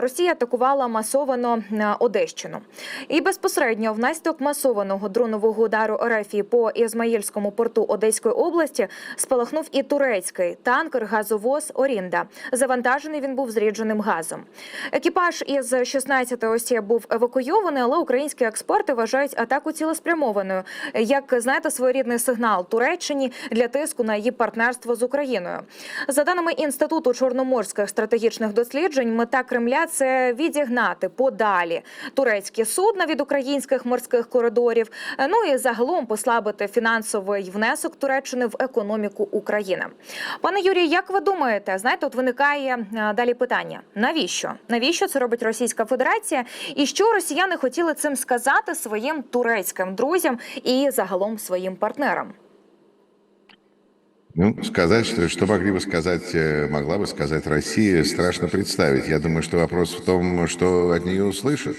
Росія атакувала масовано е, Одещину. І безпосередньо внаслідок масованого дронового удару РФ по Ізмаїльському порту Одеської області спалахнув і турецький танкер газовоз Орінда. Завантажений він був зрідженим газом. Екіпаж із 16 осіб був евакуйований, але українські експерти вважають атаку цілеспрямованою, як знаєте, своєрідний сигнал Туреччині для тиску на її партнерство з Україною. За даними інституту чорноморських стратегічних досліджень, мета Кремля це відігнати подалі турецькі судна від українських морських коридорів. Ну і загалом послабити фінансовий внесок Туреччини в економіку України. Пане Юрію, як ви думаєте, знаєте, от виникає е, далі питання: навіщо? Навіщо це робить Російська Федерація? І що росіяни хотіли цим сказати своїм турецьким друзям і загалом своїм партнерам? Ну, сказать, что, что могли бы сказать, э, могла бы сказать Россия, страшно представить. Я думаю, что вопрос в том, что от нее услышат.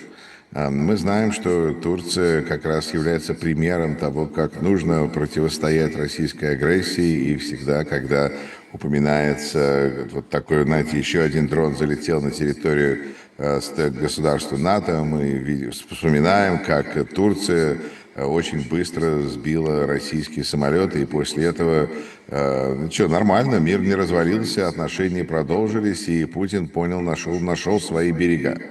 А, Мы знаем, что Турция как раз является примером того, как нужно противостоять российской агрессии. И всегда, когда упоминается вот такой, знаете, еще один дрон залетел на территорию э, ст- государства НАТО, мы вспоминаем, как Турция очень быстро сбила российские самолеты, и после этого, э, ну что, нормально, мир не развалился, отношения продолжились, и Путин понял, нашел, нашел свои берега.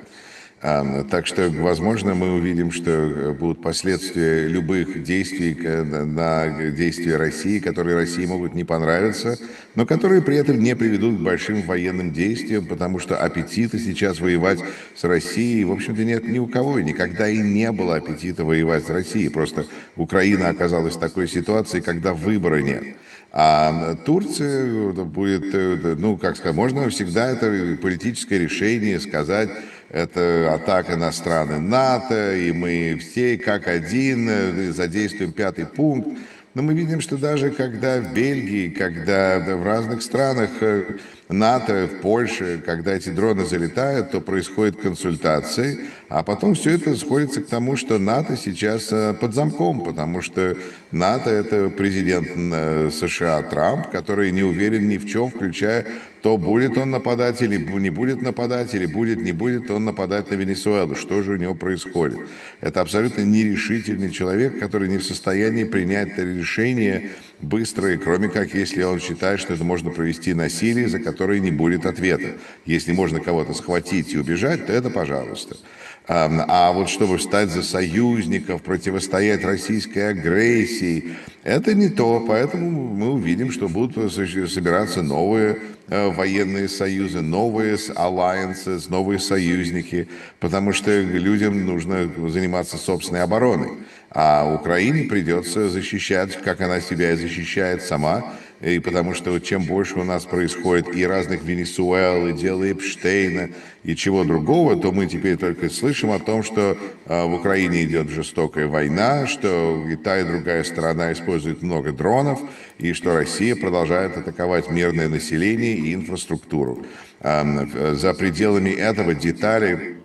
Так что, возможно, мы увидим, что э, будут последствия любых действий э, на- действия России, которые России могут не понравиться, но которые при этом не приведут к большим военным действиям, потому что аппетита сейчас воевать с Россией, в общем-то, нет ни у кого, никогда и не было аппетита воевать с Россией. Просто Украина оказалась в такой ситуации, когда выбора нет. А Турция э, будет, ну, как сказать, можно всегда это политическое решение сказать, это атака на страны НАТО, и мы все как один э, задействуем пятый пункт. Но мы видим, что даже когда в Бельгии, когда да, в разных странах э, НАТО, в Польше, когда эти дроны залетают, то происходят консультации, а потом все это сходится к тому, что НАТО сейчас э, под замком, потому что НАТО это президент э, США Трамп, который не уверен ни в чем, включая то будет он нападать или бу- не будет нападать, или будет, не будет он нападать на Венесуэлу. Что же у него происходит? Это абсолютно нерешительный человек, который не в состоянии принять решение быстрое, кроме как если он считает, что это можно провести насилие, за которое не будет ответа. Если можно кого-то схватить и убежать, то это пожалуйста. А а вот чтобы встать за союзников, противостоять российской агрессии, это не то. Поэтому мы увидим, что будут со- собираться новые э, военные союзы, новые alliances, новые союзники, потому что людям нужно заниматься собственной обороной. А Украине придется защищать, как она себя и защищает сама, и потому что вот чем больше у нас происходит и разных Венесуэл, и дела Эпштейна, и чего другого, то мы теперь только слышим о том, что э, в Украине идет жестокая война, что и та, и другая сторона использует много дронов, и что Россия продолжает атаковать мирное население и инфраструктуру. За пределами этого детали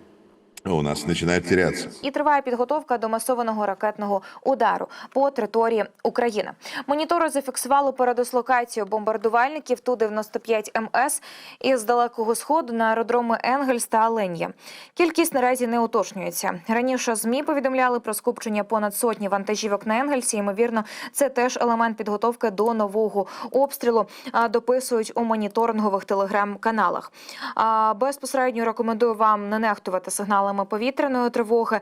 у нас начинают теряться. І триває підготовка до масованого ракетного удару по території України. Монітори зафіксували передислокацію бомбардувальників ту 95 МС із далекого сходу на аеродроми Енгельс та Ален'я. Кількість наразі не уточнюється. Раніше змі повідомляли про скупчення понад сотні вантажівок на Енгельсі. Ймовірно, це теж елемент підготовки до нового обстрілу. Дописують у моніторингових телеграм-каналах. А, Безпосередньо рекомендую вам не нехтувати сигналами повітряної тривоги.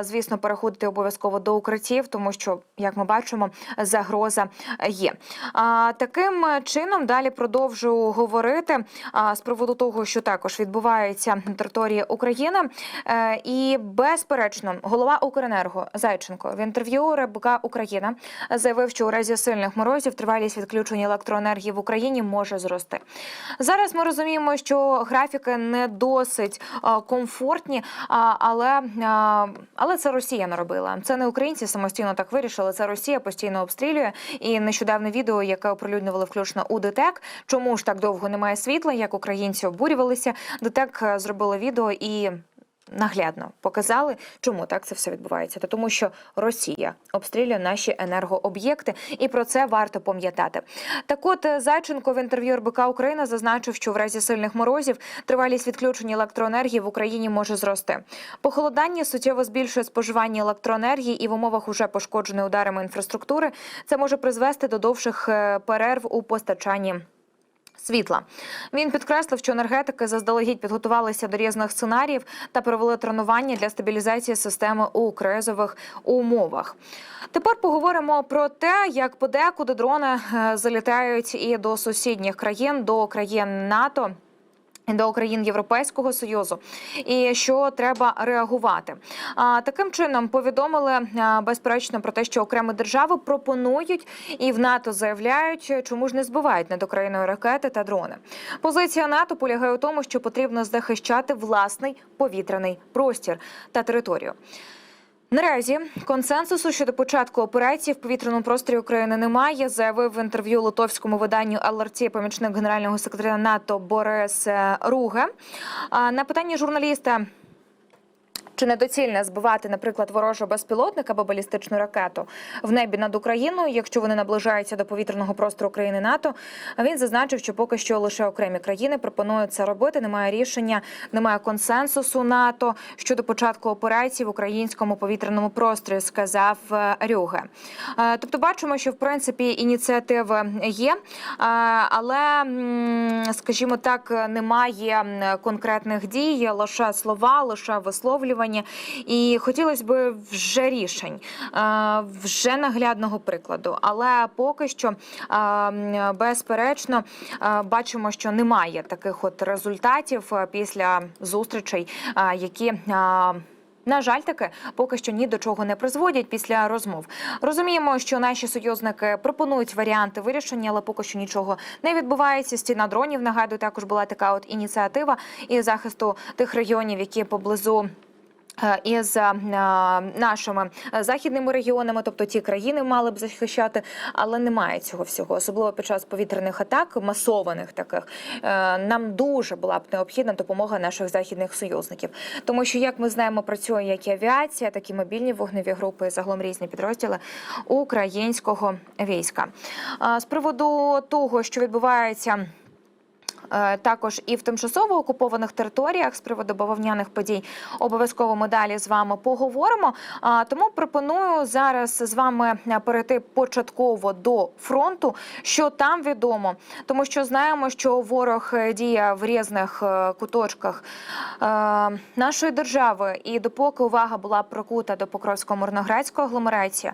Звісно, переходити обов'язково до укриттів, тому що, як ми бачимо, загроза є. Таким чином далі продовжую говорити з приводу того, що також відбувається на території України. Е, І безперечно, голова Укренерго Зайченко в інтерв'ю РБК Україна заявив, що у разі сильних морозів тривалість відключення електроенергії в Україні може зрости. Зараз ми розуміємо, що графіки не досить комфортні, але, але це Росія наробила. Це не українці самостійно так вирішили. Це Росія постійно обстрілює. І нещодавне відео, яке оприлюднювали включно у ДТЕК, чому ж так довго немає світла, як українці обурювалися. ДТЕК е, зробило відео і наглядно показали, чому так це все відбувається. Та тому, що Росія обстрілює наші енергооб'єкти, і про це варто пам'ятати. Так, от е, Зайченко в інтерв'ю РБК Україна зазначив, що в разі сильних морозів тривалість відключення електроенергії в Україні може зрости. Похолодання суттєво збільшує споживання електроенергії, і в умовах уже пошкодженої ударами інфраструктури це може призвести до довших е, перерв у постачанні. Світла він підкреслив, що енергетики заздалегідь підготувалися до різних сценаріїв та провели тренування для стабілізації системи у кризових умовах. Тепер поговоримо про те, як подекуди дрони е, залітають і до сусідніх країн, до країн НАТО. До країн Європейського союзу, і що треба реагувати. А таким чином повідомили безперечно про те, що окремі держави пропонують і в НАТО заявляють, чому ж не збивають над Україною ракети та дрони. Позиція НАТО полягає у тому, що потрібно захищати власний повітряний простір та територію. Наразі консенсусу щодо початку операції в повітряному просторі України немає. Заявив в інтерв'ю литовському виданню ЛРТ помічник генерального секретаря НАТО Борис е, Руге. На питання журналіста. Чи недоцільно збивати, наприклад, ворожий безпілотник або балістичну ракету в небі над Україною, якщо вони наближаються до повітряного простору країни НАТО? Він зазначив, що поки що лише окремі країни пропонують це робити. Немає рішення, немає консенсусу НАТО щодо початку операції в українському повітряному просторі, сказав е, Рюге. Е, Тобто, бачимо, що в принципі ініціативи є, е, але скажімо так, немає конкретних дій, лише слова, лише висловлювання. І хотілося б вже рішень, е, вже наглядного прикладу. Але поки що, е, безперечно, е, бачимо, що немає таких от результатів після зустрічей, які. на жаль, таки поки що ні до чого не призводять після розмов. Розуміємо, що наші союзники пропонують варіанти вирішення, але поки що нічого не відбувається. Стіна дронів нагадую, також була така от ініціатива і захисту тих регіонів, які поблизу. Е, Із е, нашими західними регіонами, тобто ті країни мали б захищати, але немає цього всього, особливо під час повітряних атак, масованих таких. Е, Нам дуже була б необхідна допомога наших західних союзників, тому що, як ми знаємо, працює як і авіація, так і мобільні вогневі групи, загалом різні підрозділи українського війська. З приводу того, що відбувається. Е, Також і в тимчасово окупованих територіях з приводу бавовняних подій обов'язково ми далі з вами поговоримо. Тому пропоную зараз з вами е, перейти початково до фронту, що там відомо, тому що знаємо, що ворог е, діє в різних куточках нашої держави, і допоки увага була прикута до Покровсько-Мирноградської агломерації,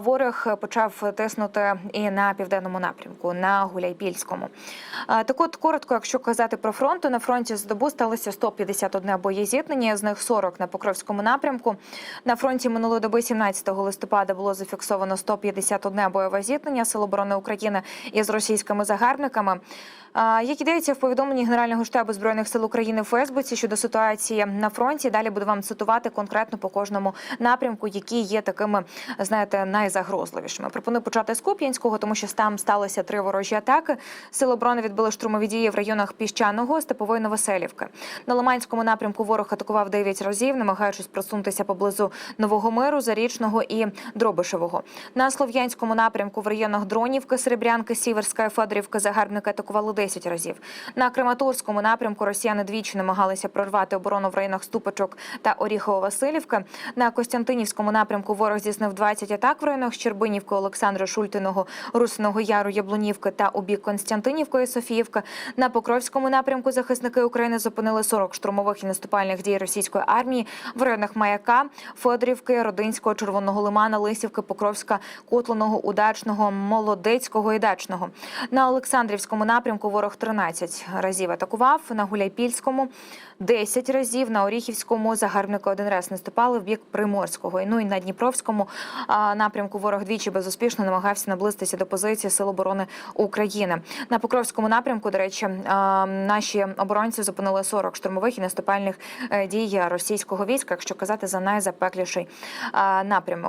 ворог почав тиснути і на південному напрямку, на Гуляйпільському. Так от коротко, якщо казати про фронт, то на фронті за добу сталося 151 боєзіткнення, з них 40 на Покровському напрямку. На фронті минулої доби 17 листопада було зафіксовано 151 бойове зіткнення Сил оборони України із російськими загарбниками. Як ідеться в повідомленні Генерального штабу збройних сил України в Фейсбуці щодо ситуації на фронті, далі буду вам цитувати конкретно по кожному напрямку, які є такими, знаєте, найзагрозливішими. Пропоную почати з Куп'янського, тому що там сталося три ворожі атаки. Сили оборони відбили штурмові дії в районах Піщаного, Степової Новоселівки. На Лиманському напрямку ворог атакував 9 разів, намагаючись просунутися поблизу Нового Миру, Зарічного і Дробишевого. На Слов'янському напрямку в районах Дронівки, Серебрянки, Сіверська і Федорівки загарбники атакували 10 разів. На Краматорському напрямку росіяни двічі намагалися прорвати оборону в районах Ступочок та Оріхово-Василівки. На Костянтинівському напрямку ворог здійснив 20 атак в районах Щербинівки, Олександра Шультиного, Русиного Яру, Яблунівки та у бік і Софіївки. На Покровському напрямку захисники України зупинили 40 штурмових і наступальних дій російської армії в районах Маяка, Федорівки, Родинського, Червоного Лимана, Лисівки, Покровська, Котланого, Удачного, Молодецького і Дачного. На Олександрівському напрямку ворог 13 разів атакував. На Гуляйпільському 10 разів. На Оріхівському загарбники один раз наступали в бік Приморського. Ну і на Дніпровському напрямку ворог двічі безуспішно намагався наблизитися до позиції Сил оборони України. На Покровському напрямку, до речі, а, наші оборонці зупинили 40 штурмових і наступальних е, дій російського війська, якщо казати за найзапекліший напрямок.